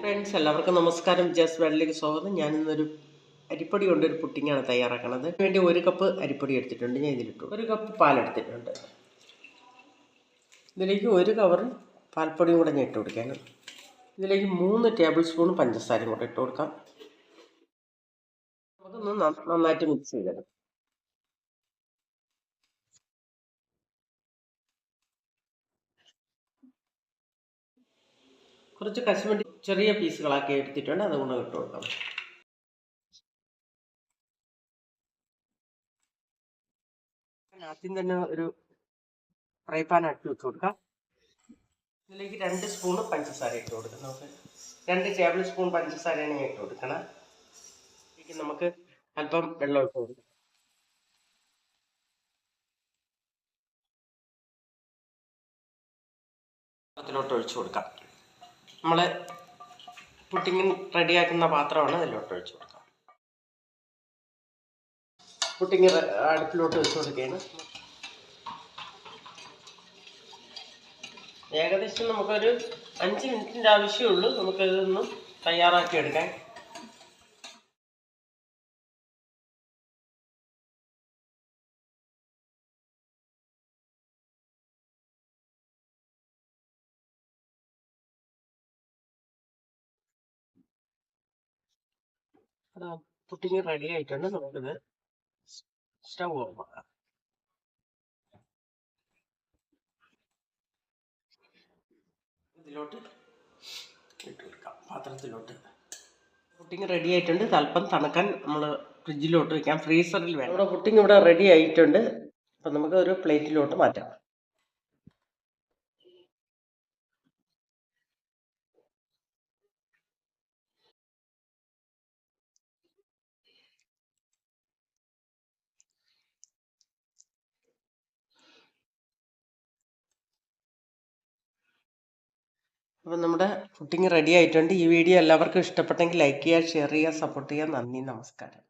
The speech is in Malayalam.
ഫ്രണ്ട്സ് എല്ലാവർക്കും നമസ്കാരം. ജസ് വെള്ളിലേക്ക് സ്വാഗതം. ഞാൻ ഇന്നൊരു അരിപ്പൊടി കൊണ്ടൊരു പുട്ടിങ്ങാണ് തയ്യാറാക്കണത്. വേണ്ടി ഒരു കപ്പ് അരിപ്പൊടി എടുത്തിട്ടുണ്ട്. ഞാൻ ഇതിലിട്ടു. ഒരു കപ്പ് പാലെടുത്തിട്ടുണ്ട്. ഇതിലേക്ക് ഒരു കവർ പാൽപ്പൊടിയും കൂടെ ഞാൻ ഇട്ട് കൊടുക്കാനും ഇതിലേക്ക് മൂന്ന് ടേബിൾ സ്പൂൺ പഞ്ചസാരയും കൂടെ ഇട്ട് കൊടുക്കാം. നമുക്കൊന്ന് നന്നായിട്ട് മിക്സ് ചെയ്തെടുക്കാം. കുറച്ച് കശുവണ്ടി ചെറിയ പീസുകളാക്കി എടുത്തിട്ടുണ്ട്. അതുകൊണ്ട് ഇട്ട് കൊടുക്കാം. ആദ്യം തന്നെ ഒരു ഫ്രൈ പാൻ അട്ടി വെച്ച് കൊടുക്കാം. ഇതിലേക്ക് രണ്ട് സ്പൂൺ പഞ്ചസാര ഇട്ട് കൊടുക്കാം. നമുക്ക് രണ്ട് ടേബിൾ സ്പൂൺ പഞ്ചസാരയാണ് ഞാൻ ഇട്ട് കൊടുക്കണം. നമുക്ക് അല്പം വെള്ളം ഇട്ട് കൊടുക്കാം. അതിലോട്ട് ഒഴിച്ചു കൊടുക്കാം. നമ്മൾ പുട്ടിങ്ങിന് റെഡിയാക്കുന്ന പാത്രമാണ് അതിലോട്ട് ഒഴിച്ചു കൊടുക്കാം. പുട്ടിങ് അടുപ്പിലോട്ട് വെച്ച് കൊടുക്കുകയാണ്. ഏകദേശം നമുക്കൊരു അഞ്ച് മിനിറ്റിന്റെ ആവശ്യമുള്ളൂ. നമുക്കിതൊന്ന് തയ്യാറാക്കി അതാ പുട്ടിങ് റെഡി ആയിട്ടുണ്ട് നമുക്കിത് സ്റ്റൗ ഓഫ് ആക്കാം. ഇതിലോട്ട് ഇട്ട് കൊടുക്കാം പാത്രത്തിലോട്ട്. പുട്ടിങ് റെഡി ആയിട്ടുണ്ട്. തൽപ്പം തണുക്കാൻ നമ്മൾ ഫ്രിഡ്ജിലോട്ട് വെക്കാം. ഫ്രീസറിൽ വേണം നമ്മുടെ പുട്ടിങ് ഇവിടെ റെഡി ആയിട്ടുണ്ട്. അപ്പം നമുക്ക് ഒരു പ്ലേറ്റിലോട്ട് മാറ്റാം. അപ്പം നമ്മുടെ ഫുഡിങ് റെഡി ആയിട്ടുണ്ട്. ഈ വീഡിയോ എല്ലാവർക്കും ഇഷ്ടപ്പെട്ടെങ്കിൽ ലൈക്ക് ചെയ്യുക ഷെയർ ചെയ്യുക സപ്പോർട്ട് ചെയ്യുക. നന്ദി നമസ്കാരം.